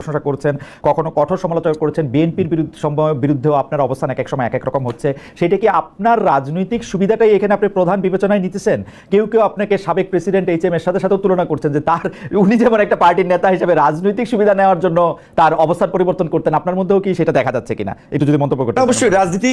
প্রশংসা করছেন, কখনো কঠোর সমালোচনা করেছেন, বিএনপির বিরুদ্ধে বিরুদ্ধেও আপনার অবস্থান এক এক সময় এক এক রকম হচ্ছে। সেটা কি আপনার রাজনৈতিক সুবিধাটাই এখানে আপনি প্রধান বিবেচনায় নিতেছেন? কেউ কেউ আপনাকে সাবেক প্রেসিডেন্ট এইচ এম এর সাথে সাথেও তুলনা করছেন যে তার, উনি যেমন একটা পার্টির নেতা হিসেবে রাজনৈতিক সুবিধা নেওয়ার জন্য তার অবস্থান পরিবর্তন করতেন, আপনার মধ্যেও কি সেটা দেখা যাচ্ছে কিনা? একটু যদি মন্তব্য করতে অবশ্যই, রাজনীতি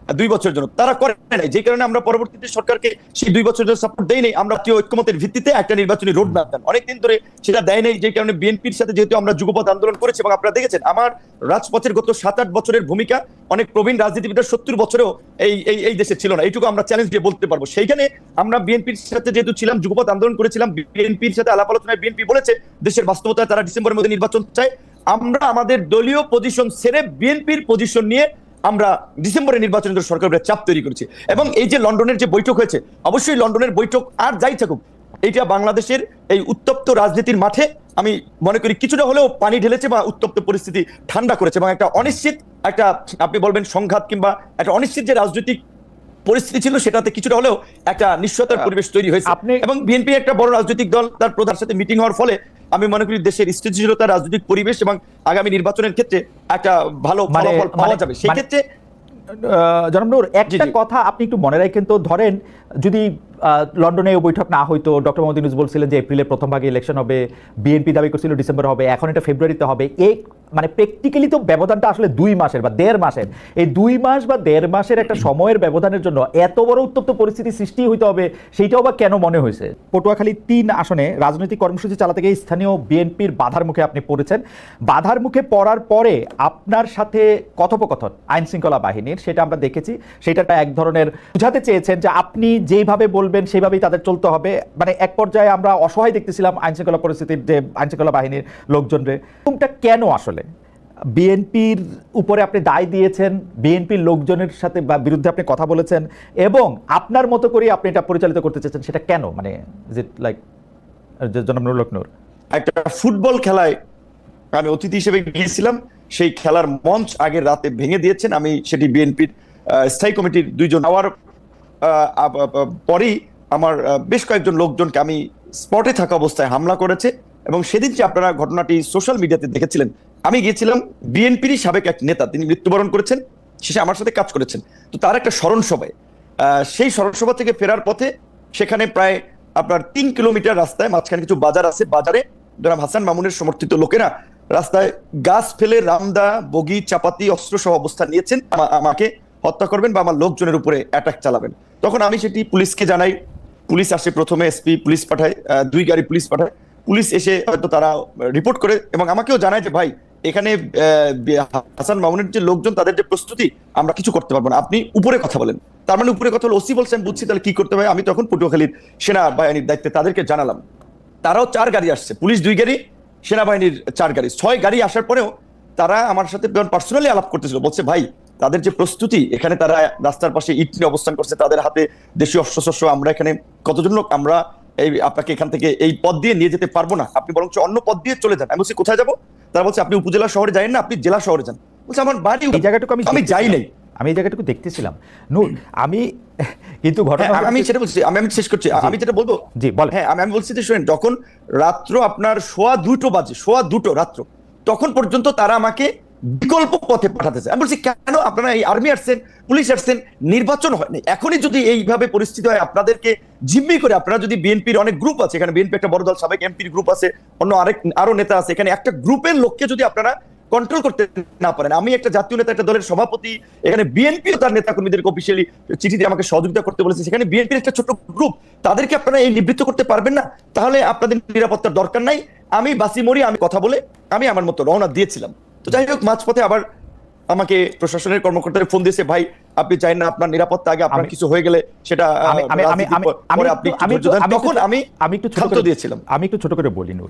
দুই বছরের জন্য। তারা করে নাই। যে কারণে আমরা পরবর্তীতে সরকারকে সেই দুই বছরের জন্য সাপোর্ট দেই নাই। আমরা জাতীয় ঐক্যমতের ভিত্তিতে একটা নির্বাচনী রোড ম্যাপ দেন। অনেকদিন ধরে সেটা দেয় নাই যে কারণে বিএনপির সাথে যেহেতু আমরা যুগপথ আন্দোলন করেছি এবং আপনারা দেখেছেন, আমার রাজপথের গত সাত আট বছরের ভূমিকা, অনেক প্রবীণ রাজনীতিবিদরা সত্তর বছরেও এই এই এই দেশে ছিল না। এইটুকু আমরা চ্যালেঞ্জ দিয়ে বলতে পারব। সেইখানে আমরা বিএনপির সাথে যেহেতু ছিলাম, যুগপথ আন্দোলন করেছিলাম, বিএনপির সাথে আলাপ আলোচনায় বিএনপি বলেছে, দেশের বাস্তবতায় তারা ডিসেম্বরের মধ্যে নির্বাচন চায়। আমরা আমাদের দলীয় পজিশন ছেড়ে বিএনপির পজিশন নিয়ে আমরা ডিসেম্বরে নির্বাচনের জন্য সরকারের চাপ তৈরি করেছি। এবং এই যে লন্ডনের যে বৈঠক হয়েছে অবশ্যই লন্ডনের বৈঠক আর যাই থাকুক এইটা বাংলাদেশের এই উত্তপ্ত রাজনীতির মাঠে আমি মনে করি কিছুটা হলেও পানি ঢেলেছে বা উত্তপ্ত পরিস্থিতি ঠান্ডা করেছে। এবং একটা অনিশ্চিত একটা আপনি বলবেন সংঘাত কিংবা একটা অনিশ্চিত যে রাজনৈতিক পরিস্থিতি ছিল সেটাতে কিছুটা হলেও একটা নিশ্চয়তার পরিবেশ তৈরি হয়েছে। আপনি- এবং বিএনপি একটা বড় রাজনৈতিক দল তার প্রধান সাথে মিটিং হওয়ার ফলে আমি মনে করি দেশের স্থিতিশীলতা রাজনৈতিক পরিবেশ এবং আগামী নির্বাচনের ক্ষেত্রে একটা ভালো মানে- ফলাফল পাওয়া মানে- যাবে। সেই মানে- ক্ষেত্রে জনমনুর একটা কথা আপনি একটু মনে রাখেন তো। ধরেন যদি আহ, লন্ডনে ওই বৈঠক না হইতো ডক্টর মোহাম্মদ ইউনুস বলছিলেন যে এপ্রিলের প্রথম ভাগে ইলেকশন হবে বিএনপি দাবি করছিল ডিসেম্বর হবে এখন এটা ফেব্রুয়ারিতে হবে। এই মানে প্র্যাকটিক্যালি তো ব্যবধানটা আসলে দুই মাসের বা দেড় মাসের। এই দুই মাস বা দেড় মাসের একটা সময়ের ব্যবধানের জন্য এত বড় উত্তপ্ত পরিস্থিতি সৃষ্টি হইতে হবে, সেইটাও বা কেন মনে হয়েছে? পটুয়াখালী তিন আসনে রাজনৈতিক কর্মসূচি চালাতে গিয়ে স্থানীয় বিএনপির বাধার মুখে আপনি পড়েছেন। বাধার মুখে পড়ার পরে আপনার সাথে কথোপকথন আইন শৃঙ্খলা বাহিনীর, সেটা আমরা দেখেছি। সেটা এক ধরনের বুঝাতে চেয়েছেন যে আপনি যেইভাবে বলবেন সেইভাবেই তাদের চলতে হবে। মানে এক পর্যায়ে আমরা অসহায় দেখতেছিলাম আইন শৃঙ্খলা পরিস্থিতির যে আইন শৃঙ্খলা বাহিনীর লোকজনরে। এরকমটা কেন আসলে? বিএনপির উপরে আপনি দায় দিয়েছেন, বিএনপির লোকজনের সাথে বা বিরুদ্ধে আপনি কথা বলেছেন, এবং আপনার মতো করেই আপনি এটা পরিচালিত করতে চেয়েছেন, সেটা কেন? মানে লাইক জনাব একটা ফুটবল খেলায় আমি অতিথি হিসেবে গিয়েছিলাম, সেই খেলার মঞ্চ আগের রাতে ভেঙে দিয়েছেন, আমি সেটি বিএনপির স্থায়ী কমিটির দুইজন আবার পরেই আমার বেশ কয়েকজন লোকজনকে আমি স্পটে থাকা অবস্থায় হামলা করেছে, এবং সেদিন যে আপনারা ঘটনাটি সোশ্যাল মিডিয়াতে দেখেছিলেন আমি গিয়েছিলাম বিএনপিরই সাবেক এক নেতা, তিনি মৃত্যুবরণ করেছেন, শেষে আমার সাথে কাজ করেছেন। তো তার একটা স্মরণ সভায় সেই স্মরণ সভা থেকে ফেরার পথে সেখানে প্রায় আপনার তিন কিলোমিটার রাস্তায় মাঝখানে কিছু বাজার আছে, বাজারে জনাব হাসান মামুনের সমর্থিত লোকেরা রাস্তায় গাছ ফেলে রামদা, বগি, চাপাতি, অস্ত্র সহ অবস্থান নিয়েছেন। আমাকে হত্যা করবেন বা আমার লোকজনের উপরে অ্যাটাক চালাবেন। তখন আমি সেটি পুলিশকে জানাই, পুলিশ আসে প্রথমে এসপি পুলিশ পাঠায় দুই গাড়ি পুলিশ পাঠায়। পুলিশ এসে হয়তো তারা রিপোর্ট করে এবং আমাকেও জানায় যে, ভাই এখানে হাসান মামুনের যে লোকজন, তাদের যে প্রস্তুতি, আমরা কিছু করতে পারব না। আপনি উপরে কথা বলেন। তার মানে উপরে কথা হলো ওসি বলছেন, বুঝছি, তাহলে কি করতে হবে? আমি তখন পটুয়াখালীর সেনা বাহিনীর দায়িত্বে তাদেরকে জানালাম। তারাও চার গাড়ি আসছে, পুলিশ দুই গাড়ি, সেনাবাহিনীর চার গাড়ি। ছয় গাড়ি আসার পরেও তারা আমার সাথে পার্সোনালি আলাপ করতেছিল, বলছে, ভাই, তাদের যে প্রস্তুতি, এখানে তারা রাস্তার পাশে ইট নিয়ে অবস্থান করছে, তাদের হাতে দেশীয় অস্ত্রশস্ত্র, আমরা এখানে কতজন লোক, আমরা এই, আপনাকে এখান থেকে এই পথ দিয়ে নিয়ে যেতে পারব না। আপনি বরঞ্চ অন্য পথ দিয়ে চলে যান। আমি বলছি, কোথায় যাব? তারা বলছে আপনি উপজেলা শহরে যাই না আপনি জেলা শহরে যান। বলছে আমার বাড়ি এই জায়গাটুকু আমি আমি যাই নাই। আমি এই জায়গাটুকু দেখতেছিলাম। নূর আমি কিন্তু ঘটনা হ্যাঁ, আমি সেটা বলছি আমি আমি শেষ করছি। আমি যেটা বলব জি, বল হ্যাঁ আমি আমি বলছি যে শুনেন যখন রাত্র আপনার সোয়া দুটো বাজে সোয়া দুটো রাত্র তখন পর্যন্ত তারা আমাকে বিকল্প পথে পাঠাতে পাঠাতেছে। আমি বলছি, কেন আপনারা এই আর্মি আসছেন, পুলিশ আসছেন? নির্বাচন হয়নি এখনই যদি এইভাবে পরিস্থিতি হয়, আপনাদেরকে জিম্মি করে আপনারা যদি বিএনপির অনেক গ্রুপ আছে, এখানে বিএনপি একটা বড় দল, সাবেক এমপির গ্রুপ আছে, অন্য আরেক, আরও নেতা আছে, এখানে একটা গ্রুপের লোককে যদি আপনারা কন্ট্রোল করতে না পারেন, আমি একটা জাতীয় নেতা, একটা দলের সভাপতি, এখানে বিএনপি তার নেতা কর্মীদেরকে অফিসিয়ালি চিঠি দিয়ে আমাকে সহযোগিতা করতে বলেছে। সেখানে বিএনপির একটা ছোট গ্রুপ তাদেরকে আপনারা এই নিবৃত্ত করতে পারবেন না। তাহলে আপনাদের নিরাপত্তার দরকার নাই। আমি বাসি মরি, আমি কথা বলে, আমি আমার মতো রওনা দিয়েছিলাম। তো যাই হোক মাঝপথে আবার আমাকে প্রশাসনের কর্মকর্তারা ফোন দিয়েছে ভাই আপনি চাই না আপনার নিরাপত্তা আগে আপনার কিছু হয়ে গেলে সেটা আমি আমি আমি আমি আমি আমি একটু- তখন আমি আমি একটু ছোট করে দিয়েছিলাম। আমি একটু ছোট করে বলি নূর।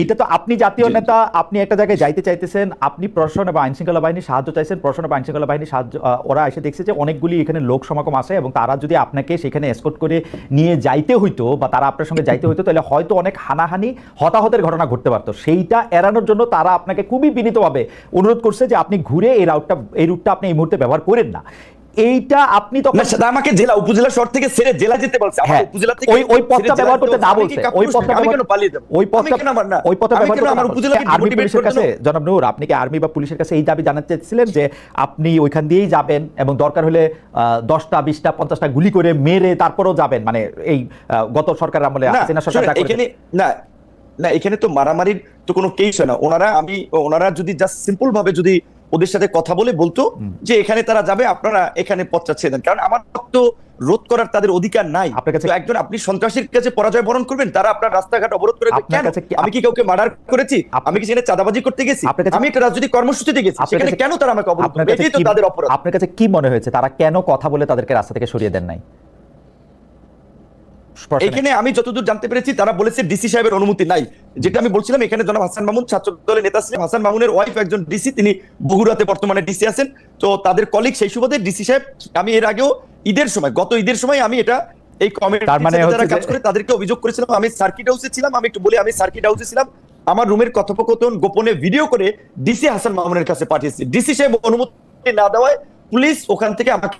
এইটা তো আপনি জাতীয়। নেতা আপনি একটা জায়গায় যাইতে চাইতেছেন আপনি প্রশাসন এবং আইন শৃঙ্খলা বাহিনী সাহায্য চাইছেন প্রশাসন এবং আইন শৃঙ্খলা বাহিনী সাহায্য ওরা এসে দেখছে যে অনেকগুলি এখানে লোক সমাগম আসে এবং তারা যদি আপনাকে সেখানে এসকোর্ট করে নিয়ে যাইতে হইতো বা তারা আপনার সঙ্গে যাইতে হইতো তাহলে হয়তো অনেক হানাহানি হতাহতের ঘটনা ঘটতে পারতো। সেইটা এড়ানোর জন্য তারা আপনাকে খুবই বিনীতভাবে অনুরোধ করছে যে আপনি ঘুরে এই রাউটটা এই রুটটা আপনি এই মুহূর্তে ব্যবহার করেন না। এইটা আপনি তখন আমাকে জেলা উপজেলা শহর থেকে ছেড়ে জেলা যেতে বলছে আমার হ্যাঁ, উপজেলা থেকে ওই ওই পথটা ব্যবহার করতে না বলছে। ওই পথটা আমি কেন পালিয়ে দেব ওই পথটা কেন আমার না ওই পথটা আমি ব্যবহার কেন করতে আমার? উপজেলাকে আর্মি পুলিশের কাছে জনাব নূর আপনি কি আর্মি বা পুলিশের কাছে এই দাবি জানাতে চাইছিলেন যে আপনি ওইখান দিয়েই যাবেন এবং দরকার হলে আহ, দশটা বিশটা পঞ্চাশটা গুলি করে মেরে তারপরেও যাবেন মানে এই গত সরকার আমলে না হাসিনা সরকার যা করেছে। না না এখানে তো মারামারির তো কোনো কেস হয় না ওনারা আমি ওনারা যদি জাস্ট সিম্পল ভাবে যদি ওদের সাথে কথা বলে বলতো যে এখানে তারা যাবে আপনারা এখানে পথটা ছেড়ে দেন। কারণ আমার তো রোধ করার তাদের অধিকার নাই। আপনার কাছে- একজন আপনি সন্ত্রাসীর কাছে পরাজয় বরণ করবেন তারা আপনার রাস্তাঘাট অবরোধ করে আমি কি কাউকে মার্ডার করেছি? আমি কি সেখানে চাঁদাবাজি করতে গেছি? আমি একটা রাজনৈতিক কর্মসূচিতে গেছি সেখানে কেন তারা আমাকে অবরোধ করবে? এটাই তো তাদের অপরাধ। আপনার কাছে কি মনে হয়েছে? তারা কেন কথা বলে তাদেরকে রাস্তা থেকে সরিয়ে দেন নাই? এখানে আমি যতদূর জানতে পেরেছি তারা বলেছে ডিসি সাহেবের অনুমতি নাই। যেটা আমি বলছিলাম এখানে জনাব হাসান মামুন ছাত্র দলের নেতা ছিলেন। হাসান মামুনের ওয়াইফ একজন ডিসি তিনি বগুড়াতে বর্তমানে ডিসি আছেন। তো তাদের কলিগ সেই সুবাদে ডিসি সাহেব আমি এর আগেও ঈদের সময় গত ঈদের সময় আমি এটা এই কমেন্ট তার মানে যারা কাজ করে তাদেরকে অভিযোগ করেছিলাম। আমি সার্কিট হাউসে ছিলাম আমি একটু বলি আমি সার্কিট হাউসে ছিলাম। আমার রুমের কথোপকথন গোপনে ভিডিও করে ডিসি হাসান মামুনের কাছে পাঠিয়েছি। ডিসি সাহেব অনুমতি না দেওয়ায় পুলিশ ওখান থেকে আমাকে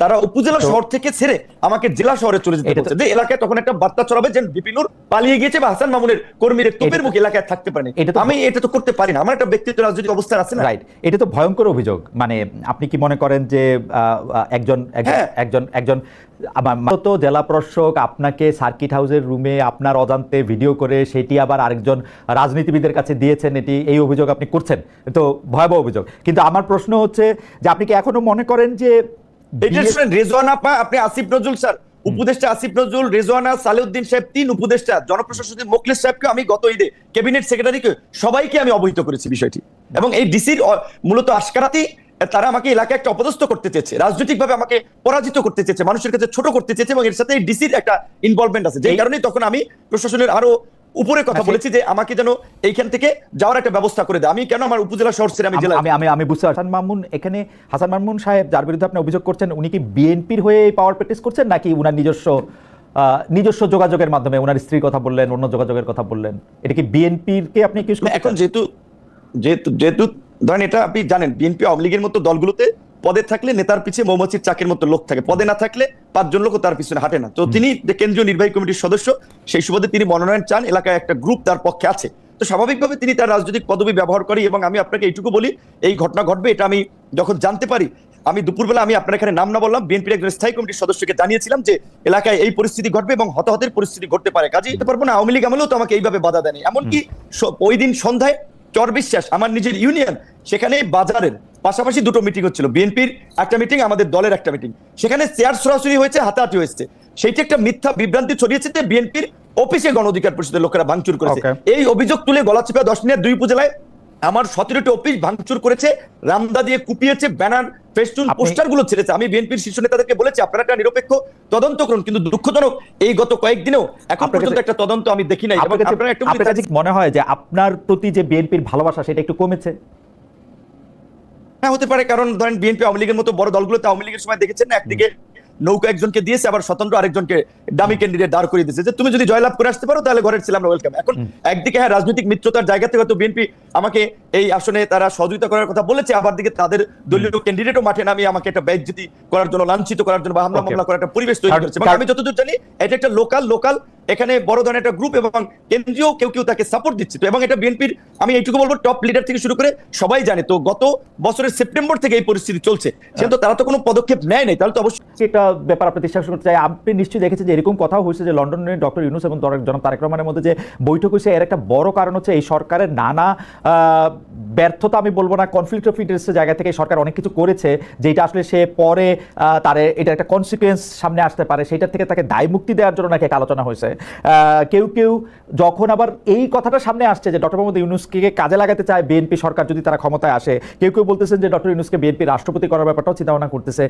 তারা উপজেলা শহর থেকে ছেড়ে আমাকে জেলা শহরে চলে যেতে বলছে। যে এলাকায় তখন একটা বার্তা ছড়াবে যে বিপিনুর পালিয়ে গিয়েছে বা হাসান মামুনের কর্মীরা তোপের মুখ এলাকায় থাকতে পারেনি। আমি এটা তো করতে পারি না। আমার একটা ব্যক্তিগত রাজনৈতিক অবস্থান আছে না? রাইট এটা তো ভয়ঙ্কর অভিযোগ। মানে আপনি কি মনে করেন যে একজন একজন হ্যাঁ। একজন একজন আমার তো জেলা প্রশাসক আপনাকে সার্কিট হাউসের রুমে আপনার অজান্তে ভিডিও করে সেটি আবার আরেকজন রাজনীতিবিদের কাছে দিয়েছেন। এটি এই অভিযোগ আপনি করছেন। তো ভয়াবহ অভিযোগ। কিন্তু আমার প্রশ্ন হচ্ছে যে আপনি কি এখনও মনে করেন যে রেজওয়ানা আপা আপনি আসিফ নজরুল স্যার। উপদেষ্টা আসিফ নজরুল রেজওয়ানা সালেউদ্দিন সাহেব তিন উপদেষ্টা। জনপ্রশাসক মোকলেশ সাহেবকে আমি গত ঈদে ক্যাবিনেট সেক্রেটারিকে সবাইকে আমি অবহিত করেছি বিষয়টি। এবং এই ডিসির মূলত আশকারাতি তারা আমাকে এলাকায় একটা অপদস্থ করতে চেয়েছে। রাজনৈতিক ভাবে আমাকে পরাজিত করতে চেয়েছে মানুষের কাছে ছোট করতে চেয়েছে এবং এর সাথে ডিসির একটা ইনভলভমেন্ট আছে। যে এই- কারণে তখন আমি প্রশাসনের আরও উপরে কথা হ্যাঁ, বলেছি যে আমাকে যেন এইখান থেকে যাওয়ার একটা ব্যবস্থা করে দেয়। আমি কেন আমার উপজেলা শহর ছেড়ে আমি জেলা আমি আমি আমি বুঝতে হাসান মামুন এখানে হাসান মামুন সাহেব যার বিরুদ্ধে আপনি অভিযোগ করছেন উনি কি বিএনপির হয়ে পাওয়ার প্র্যাকটিস করছেন নাকি উনার নিজস্ব আহ, নিজস্ব যোগাযোগের মাধ্যমে ওনার স্ত্রীর কথা বললেন অন্য যোগাযোগের কথা বললেন? এটা কি বিএনপির কে আপনি এখন যেহেতু যেহেতু যেহেতু ধরেন এটা আপনি জানেন বিএনপি আওয়ামী লীগের মতো দলগুলোতে পদে থাকলে নেতার পিছিয়ে মৌমাছির চাকের মতো লোক থাকে। পদে না থাকলে পাঁচজন লোক তার পিছনে হাঁটে না। তো তিনি যে কেন্দ্রীয় নির্বাহী কমিটির সদস্য সেই সুবাদে তিনি মনোনয়ন চান এলাকায় একটা গ্রুপ তার পক্ষে আছে। তো স্বাভাবিকভাবে তিনি তার রাজনৈতিক পদবি ব্যবহার করি এবং আমি আপনাকে এইটুকু বলি এই ঘটনা ঘটবে এটা আমি যখন জানতে পারি আমি দুপুরবেলা আমি আপনার এখানে নাম না বললাম বিএনপির একজন স্থায়ী কমিটির সদস্যকে জানিয়েছিলাম যে এলাকায় এই পরিস্থিতি ঘটবে এবং হতাহতের পরিস্থিতি ঘটতে পারে। কাজে যেতে পারব না আওয়ামী লীগ আমলেও তো আমাকে এইভাবে বাধা দেয়নি। এমনকি ওই দিন সন্ধ্যায় চর বিশ্বাস আমার নিজের ইউনিয়ন সেখানে বাজারের পাশাপাশি দুটো মিটিং হচ্ছিল বিএনপির একটা মিটিং আমাদের দলের একটা মিটিং সেখানে চেয়ার সরাসরি হয়েছে হাতাহাতি হয়েছে। সেইটি একটা মিথ্যা বিভ্রান্তি ছড়িয়েছে যে বিএনপির অফিসে গণ অধিকার পরিষদের লোকেরা ভাঙচুর করেছে. এই অভিযোগ তুলে গলা চেপে দশ মিনিট দুই উপজেলায় আমার সতেরোটি অফিস ভাঙচুর করেছে রামদা দিয়ে কুপিয়েছে ব্যানার ফেস্টুন পোস্টারগুলো ছেড়েছে। আমি বিএনপির শীর্ষ নেতাদেরকে বলেছি আপনারা একটা নিরপেক্ষ তদন্ত করুন কিন্তু দুঃখজনক এই গত কয়েকদিনেও এখন পর্যন্ত একটা তদন্ত আমি দেখি নাই আপনার কাছে মনে হয় যে আপনার প্রতি যে বিএনপির ভালোবাসা সেটা একটু কমেছে? হ্যাঁ হতে পারে কারণ ধরেন বিএনপি আওয়ামী লীগের মতো বড় দলগুলোতে আওয়ামী লীগের সময় দেখেছেন না একদিকে নৌকা একজনকে দিয়েছে আবার স্বতন্ত্র আরেকজনকে দামি ক্যান্ডিডেট দাঁড় করিয়ে দিয়েছে। যে তুমি যদি জয়লাভ করে আসতে পারো তাহলে ঘরের ছিলাম ওয়েলকাম এখন একদিকে হ্যাঁ রাজনৈতিক মিত্রতার জায়গা থেকে হয়তো বিএনপি আমাকে এই আসনে তারা সহযোগিতা করার কথা বলেছে আবার দিকে তাদের দলীয় ক্যান্ডিডেটও মাঠে নামিয়ে আমাকে একটা বেজ্জতি করার জন্য লাঞ্ছিত করার জন্য বা হামলা মামলা করার একটা পরিবেশ তৈরি করেছে। আমি যতদূর জানি এটা একটা লোকাল লোকাল এখানে বড় ধরনের একটা গ্রুপ এবং কেন্দ্রীয় কেউ কেউ তাকে সাপোর্ট দিচ্ছে। তো এবং এটা বিএনপির, আমি এইটুকু বলব টপ লিডার থেকে শুরু করে সবাই জানে। তো গত বছরের সেপ্টেম্বর থেকে এই পরিস্থিতি চলছে। সেহেতু তারা তো কোনো পদক্ষেপ নেয় নাই। তাহলে তো অবশ্যই একটা ব্যাপার আপনি বিশ্বাস করতে চাই। আপনি নিশ্চয়ই দেখেছেন যে এরকম কথাও হয়েছে যে লন্ডনে ডক্টর ইউনুস এবং জনাব তারেক রহমানের মধ্যে যে বৈঠক হয়েছে, এর একটা বড় কারণ হচ্ছে এই সরকারের নানা ব্যর্থতা আমি বলব না কনফ্লিক্ট অফ ইন্টারেস্টের জায়গা থেকে সরকার অনেক কিছু করেছে, যেটা আসলে সে পরে তার এটা একটা কনসিকুয়েন্স সামনে আসতে পারে, সেটার থেকে তাকে দায় মুক্তি দেওয়ার জন্য নাকি একটা আলোচনা হয়েছে। কেউ কেউ যখন আবার এই কথাটা সামনে আসছে যে ডক্টর মোহাম্মদ ইউনুসকে কাজে লাগাতে চায় বিএনপি সরকার যদি তারা ক্ষমতায় আসে, কেউ কেউ বলতেছেন যে ডক্টর ইউনুসকে বিএনপি রাষ্ট্রপতি করার ব্যাপারটাও চিন্তা ভাবনা করতেছে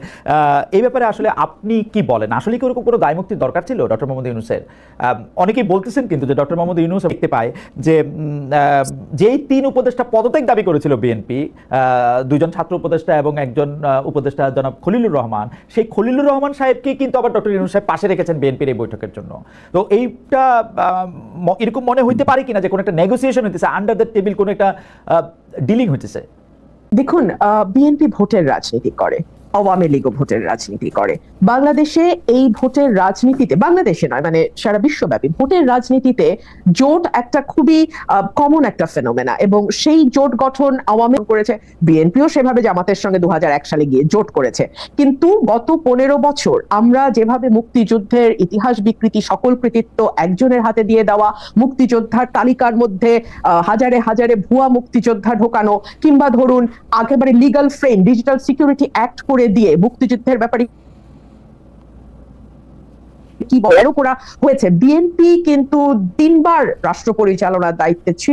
এই ব্যাপারে আসলে আপনি কি বলেন? আসলে কি ওরকম কোনো দায়মুক্তির দরকার ছিল ডক্টর মোহাম্মদ ইউনুসের? অনেকেই বলতেছেন কিন্তু যে ডক্টর মোহাম্মদ ইউনুস দেখতে পায় যে যেই তিন উপদেষ্টা পদত্যাগ দাবি করেছিল বিএনপি দুজন ছাত্র উপদেষ্টা এবং একজন উপদেষ্টা জনাব খলিলুর রহমান, সেই খলিলুর রহমান সাহেবকে কিন্তু আবার ডক্টর ইউনুস সাহেব পাশে রেখেছেন বিএনপির এই বৈঠকের জন্য। তো এইটা এরকম মনে হইতে পারে কিনা যে কোনো একটা নেগোসিয়েশন হইতেছে আন্ডার দ্য টেবিল কোনো একটা ডিলিং হইতেছে? দেখুন বিএনপি ভোটের রাজনীতি করে। আওয়ামী লীগও ভোটের রাজনীতি করে। বাংলাদেশে এই ভোটের রাজনীতিতে, বাংলাদেশে নয় মানে সারা বিশ্বব্যাপী ভোটের রাজনীতিতে জোট একটা খুবই কমন একটা ফেনোমেনা এবং সেই জোট গঠন আওয়ামী করেছে। বিএনপিও সেভাবে জামাতের সঙ্গে দু সালে গিয়ে জোট করেছে। কিন্তু গত পনেরো বছর আমরা যেভাবে মুক্তিযুদ্ধের ইতিহাস বিকৃতি, সকল কৃতিত্ব একজনের হাতে দিয়ে দেওয়া, মুক্তিযোদ্ধার তালিকার মধ্যে হাজারে হাজারে ভুয়া মুক্তিযোদ্ধা ঢোকানো কিংবা ধরুন একেবারে legal frame Digital Security Act করে দিয়ে মুক্তিযুদ্ধের ব্যাপারে কি বলার করা হয়েছে? বিএনপি কিন্তু তিনবার রাষ্ট্র পরিচালনার দায়িত্বে ছিল।